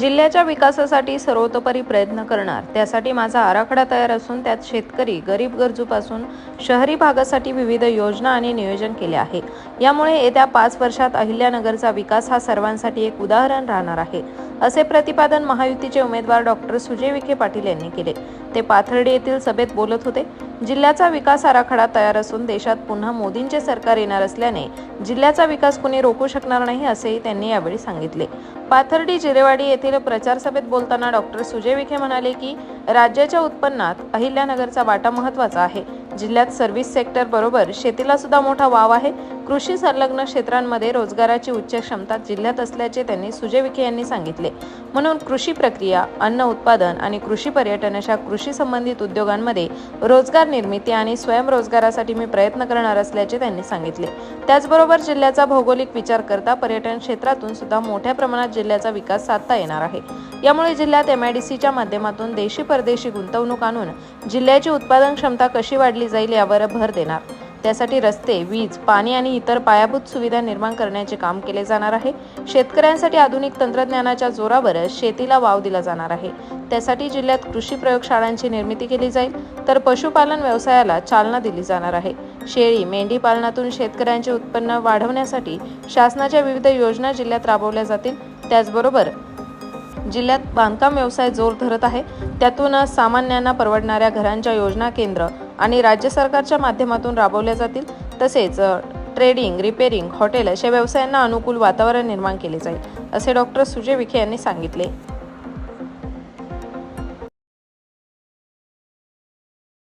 जिल्ह्याच्या विकासासाठी सर्वतोपरी प्रयत्न करणार. त्यासाठी माझा आराखडा तयार असून त्यात शेतकरी गरीब गरजूपासून शहरी भागासाठी विविध योजना आणि नियोजन केले आहे. यामुळे येत्या पाच वर्षात अहिल्यानगरचा विकास हा सर्वांसाठी एक उदाहरण राहणार आहे. असे प्रतिपादन महायुतीचे उमेदवार डॉक्टर सुजय विखे पाटील यांनी केले. ते पाथर्डी येथील सभेत बोलत होते. जिल्ह्याचा विकास आराखडा तयार असून देशात पुन्हा मोदींचे सरकार येणार असल्याने जिल्ह्याचा विकास कुणी रोखू शकणार नाही असेही त्यांनी यावेळी सांगितले. पाथर्डी जिरेवाडी येथील प्रचार सभेत बोलताना डॉक्टर सुजय विखे म्हणाले की राज्याच्या उत्पन्नात अहिल्यानगरचा वाटा महत्त्वाचा आहे. जिल्ह्यात सर्व्हिस सेक्टर बरोबर शेतीला सुद्धा मोठा वाव आहे. कृषी संलग्न क्षेत्रांमध्ये रोजगाराची उच्च क्षमता जिल्ह्यात असल्याचे त्यांनी सुजय विखे यांनी सांगितले. म्हणून कृषी प्रक्रिया अन्न उत्पादन आणि कृषी पर्यटन अशा कृषी संबंधित उद्योगांमध्ये रोजगार निर्मिती आणि स्वयंरोजगारासाठी मी प्रयत्न करणार असल्याचे त्यांनी सांगितले. त्याचबरोबर जिल्ह्याचा भौगोलिक विचार करता पर्यटन क्षेत्रातून सुद्धा मोठ्या प्रमाणात जिल्ह्याचा विकास साधता येणार आहे. यामुळे जिल्ह्यात एम आय डी सीच्या माध्यमातून देशी परदेशी गुंतवणूक आणून जिल्ह्याची उत्पादन क्षमता कशी वाढली जाईल यावर भर देणार. त्यासाठी रस्ते वीज पाणी आणि इतर पायाभूत सुविधा निर्माण करण्याचे काम केले जाणार आहे. शेतकऱ्यांसाठी आधुनिक तंत्रज्ञानाच्या जोरावर शेतीला वाव दिला जाणार आहे. त्यासाठी जिल्ह्यात कृषी प्रयोगशाळांची निर्मिती केली जाईल तर पशुपालन व्यवसायाला चालना दिली जाणार आहे. शेळी मेंढी पालनातून शेतकऱ्यांचे उत्पन्न वाढवण्यासाठी शासनाच्या विविध योजना जिल्ह्यात राबवल्या जातील. त्याचबरोबर जिल्ह्यात बांधकाम व्यवसाय जोर धरत आहे. त्यातून सामान्यांना परवडणाऱ्या घरांच्या योजना केंद्र आणि राज्य सरकारच्या माध्यमातून राबवल्या जातील. तसेच ट्रेडिंग रिपेरिंग हॉटेल अशा व्यवसायांना अनुकूल वातावरण निर्माण केले जाईल असे डॉक्टर सुजय विखे यांनी सांगितले.